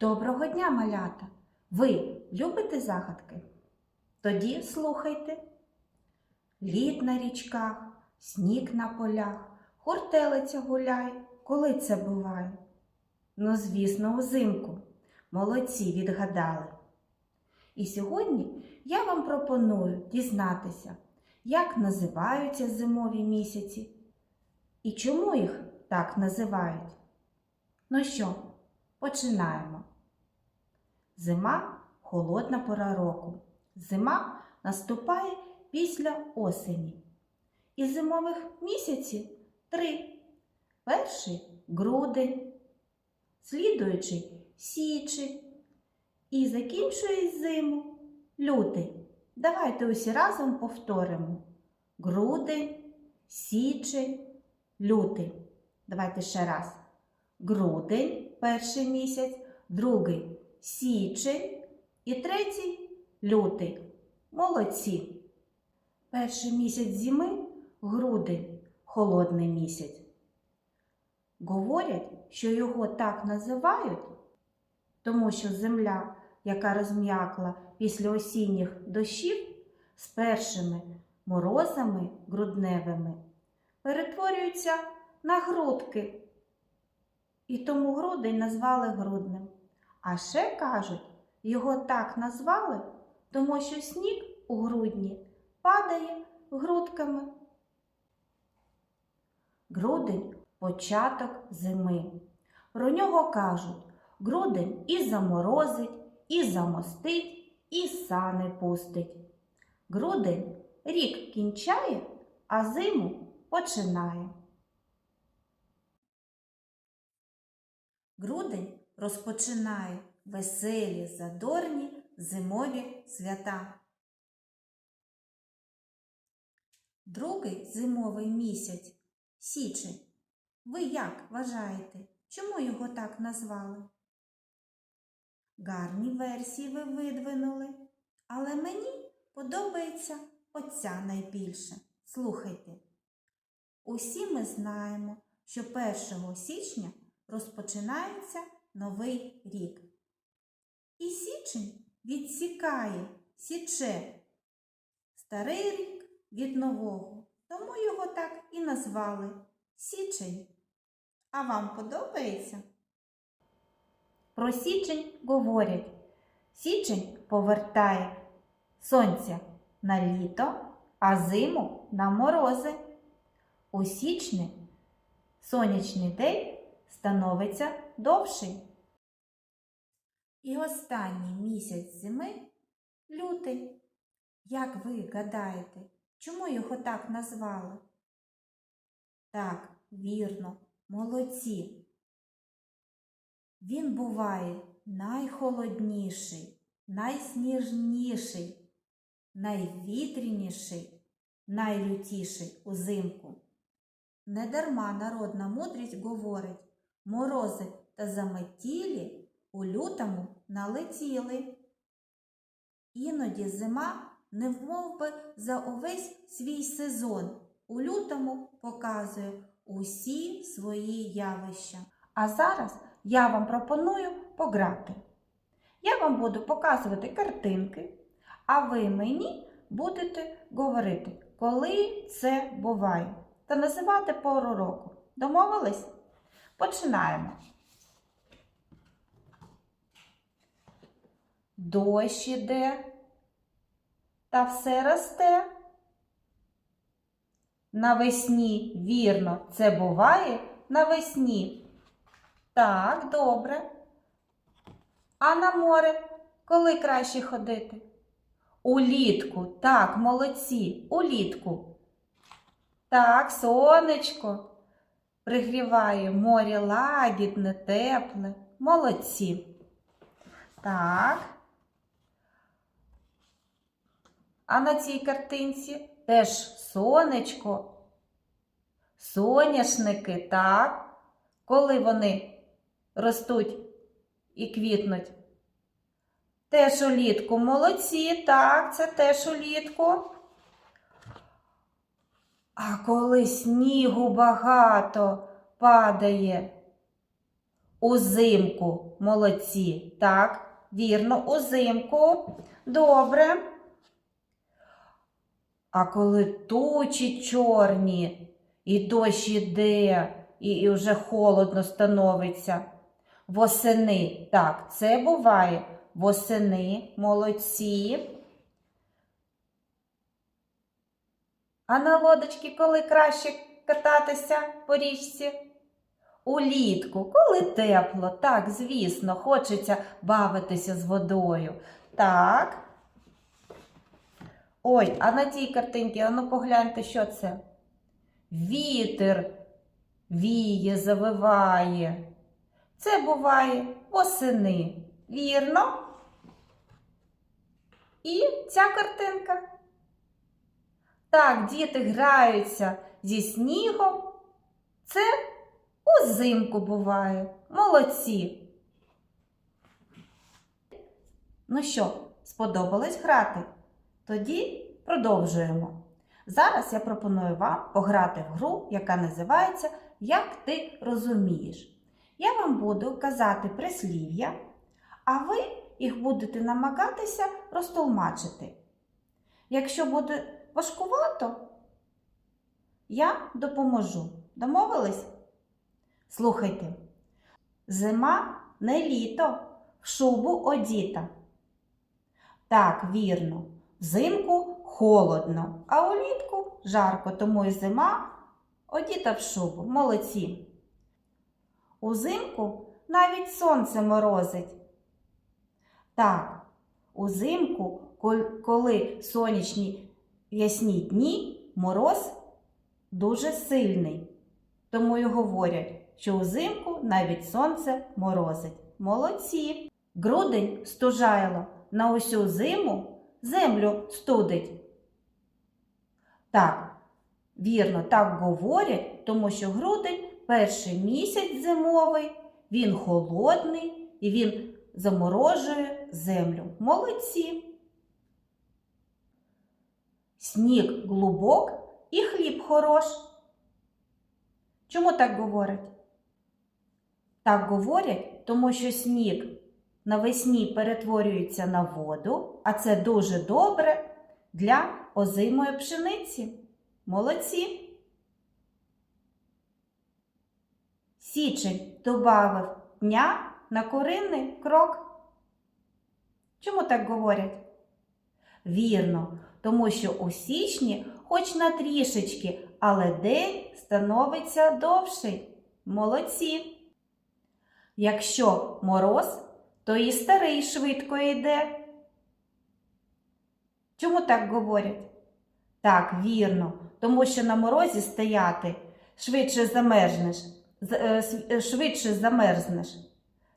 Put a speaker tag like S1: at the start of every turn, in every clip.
S1: Доброго дня, малята! Ви любите загадки? Тоді слухайте. Лід на річках, сніг на полях, хуртелиця гуляє. Коли це буває? Ну, звісно, узимку. Молодці відгадали. І сьогодні я вам пропоную дізнатися, як називаються зимові місяці і чому їх так називають. Ну що, починаємо. Зима холодна пора року. Зима наступає після осені. Із зимових місяців три. Перший грудень, слідуючий січень і закінчує зиму лютий. Давайте усі разом повторимо. Грудень, січень, лютий. Давайте ще раз. Грудень перший місяць, другий січень і третій лютий. Молодці. Перший місяць зими грудень, холодний місяць. Говорять, що його так називають, тому що земля, яка розм'якла після осінніх дощів з першими морозами грудневими, перетворюється на грудки. І тому грудень назвали грудним. А ще кажуть, його так назвали, тому що сніг у грудні падає грудками. Грудень початок зими. Про нього кажуть, грудень і заморозить, і замостить, і сани пустить. Грудень рік кінчає, а зиму починає. Грудень розпочинає веселі, задорні зимові свята. Другий зимовий місяць січень. Ви як вважаєте, чому його так назвали? Гарні версії ви видвинули, але мені подобається оця найбільше. Слухайте. Усі ми знаємо, що 1 січня розпочинається новий рік. І січень відсікає, січе старий рік від нового, тому його так і назвали січень. А вам подобається? Про січень говорять. Січень повертає сонця на літо, а зиму на морози. У січні сонячний день становиться довший. І останній місяць зими лютий. Як ви гадаєте, чому його так назвали? Так, вірно, молодці. Він буває найхолодніший, найсніжніший, найвітряніший, найлютіший узимку. Недарма народна мудрість говорить, морози та заметілі у лютому налетіли. Іноді зима не вмов би за увесь свій сезон у лютому показує усі свої явища. А зараз я вам пропоную пограти. Я вам буду показувати картинки, а ви мені будете говорити, коли це буває, та називати пору року. Домовились? Починаємо. Дощ іде, та все росте. Навесні, вірно, це буває навесні. Так, добре. А на море коли краще ходити? Улітку, так, молодці, улітку. Так, сонечко пригріває море лагідне, тепле. Молодці. Так. А на цій картинці теж сонечко, соняшники, так? Коли вони ростуть і квітнуть? Теж улітку. Молодці, так, це теж улітку. А коли снігу багато падає Узимку. Молодці. Так, вірно, узимку. Добре. А коли тучі чорні, і дощ іде, і, і вже холодно становиться. Восени. Так, це буває. Восени, молодці. А на лодочці коли краще кататися по річці? Улітку, коли тепло, так, звісно, хочеться бавитися з водою. Так. Ой, а на тій картинці, а ну погляньте, що це? Вітер віє, завиває. Це буває восени. Вірно? І ця картинка. Так, діти граються зі снігом. Це узимку буває. Молодці. Ну що, сподобалось грати? Тоді продовжуємо. Зараз я пропоную вам пограти в гру, яка називається Як ти розумієш. Я вам буду казати прислів'я, а ви їх будете намагатися розтолмачити. Якщо буде важкувато, я допоможу. Домовились? Слухайте. Зима не літо, в шубу одіта. Так, вірно, взимку холодно, а улітку жарко, тому і зима одіта в шубу. Молодці. Узимку навіть сонце морозить. Так, узимку, коли сонячні ясні дні, мороз дуже сильний. Тому й говорять, що узимку навіть сонце морозить. Молодці! Грудень стужайло на усю зиму землю студить. Так, вірно, так говорять, тому що грудень перший місяць зимовий, він холодний і він заморожує землю. Молодці! Сніг глубок і хліб хорош. Чому так говорять? Так говорять, тому що сніг навесні перетворюється на воду, а це дуже добре для озимої пшениці. Молодці. Січень добавив дня на куринний крок. Чому так говорять? Вірно, тому що у січні, хоч на трішечки, але день становиться довший. Молодці. Якщо мороз, то і старий швидко йде. Чому так говорять? Так, вірно, тому що на морозі стояти швидше замерзнеш, е, е, швидше замерзнеш.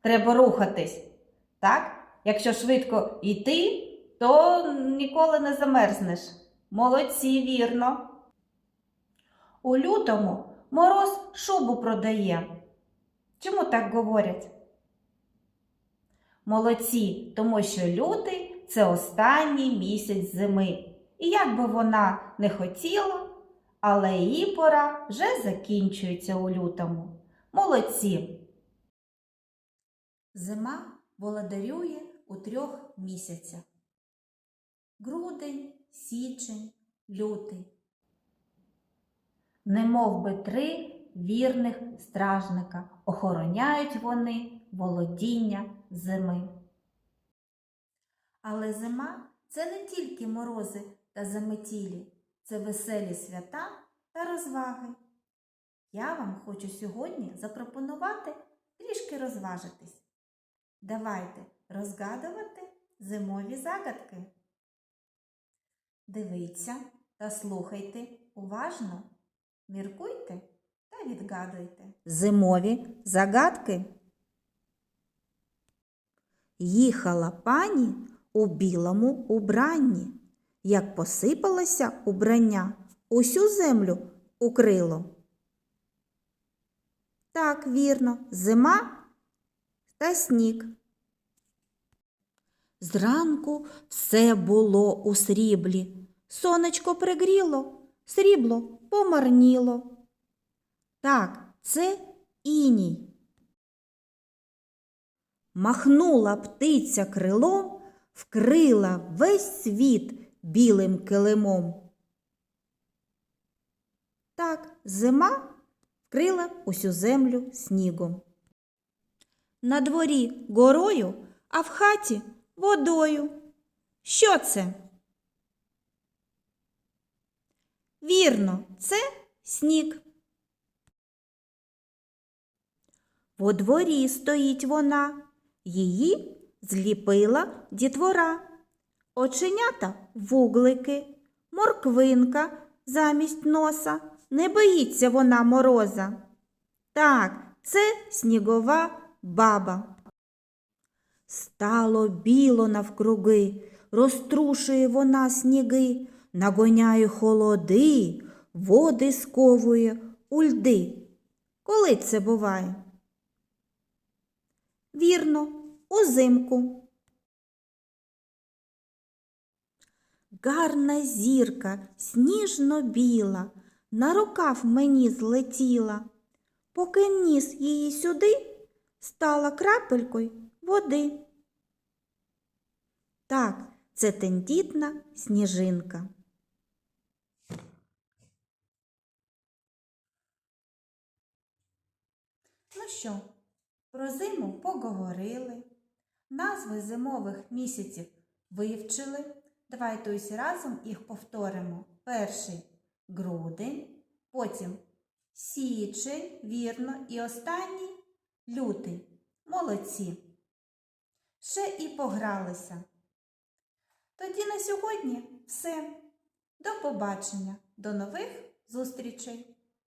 S1: Треба рухатись. Так? Якщо швидко йти, то ніколи не замерзнеш. Молодці, вірно. У лютому мороз шубу продає. Чому так говорять? Молодці, тому що лютий це останній місяць зими. І як би вона не хотіла, але її пора вже закінчується у лютому. Молодці. Зима володарює у трьох місяцях. Грудень, січень, лютий. Немов би три вірних стражника охороняють вони володіння зими. Але зима це не тільки морози та заметілі, це веселі свята та розваги. Я вам хочу сьогодні запропонувати трішки розважитись. Давайте розгадувати зимові загадки. Дивіться та слухайте уважно, міркуйте відгадуйте. Зимові загадки. Їхала пані у білому убранні, як посипалося убрання, усю землю укрило. Так, вірно, зима та сніг. Зранку все було у сріблі. Сонечко пригріло, срібло помарніло. Так, це іній. махнула птиця крилом, вкрила весь світ білим килимом. Так, зима вкрила усю землю снігом. На дворі горою, а в хаті водою. Що це? Вірно, це сніг. Во дворі стоїть вона, її зліпила дітвора. Оченята вуглики, морквинка замість носа. Не боїться вона мороза. Так, це снігова баба. Стало біло навкруги, розтрушує вона сніги, нагоняє холоди, води сковує у льди. Коли це буває? Вірно, узимку. Гарна зірка, сніжно-біла, на рукав мені злетіла. Поки ніс її сюди, стала крапелькою води. Так, це тендітна сніжинка. Ну що, про зиму поговорили, назви зимових місяців вивчили. Давайте усі разом їх повторимо. Перший грудень, потім січень, вірно, і останній лютий. Молодці. Ще і погралися. Тоді на сьогодні все. До побачення, до нових зустрічей!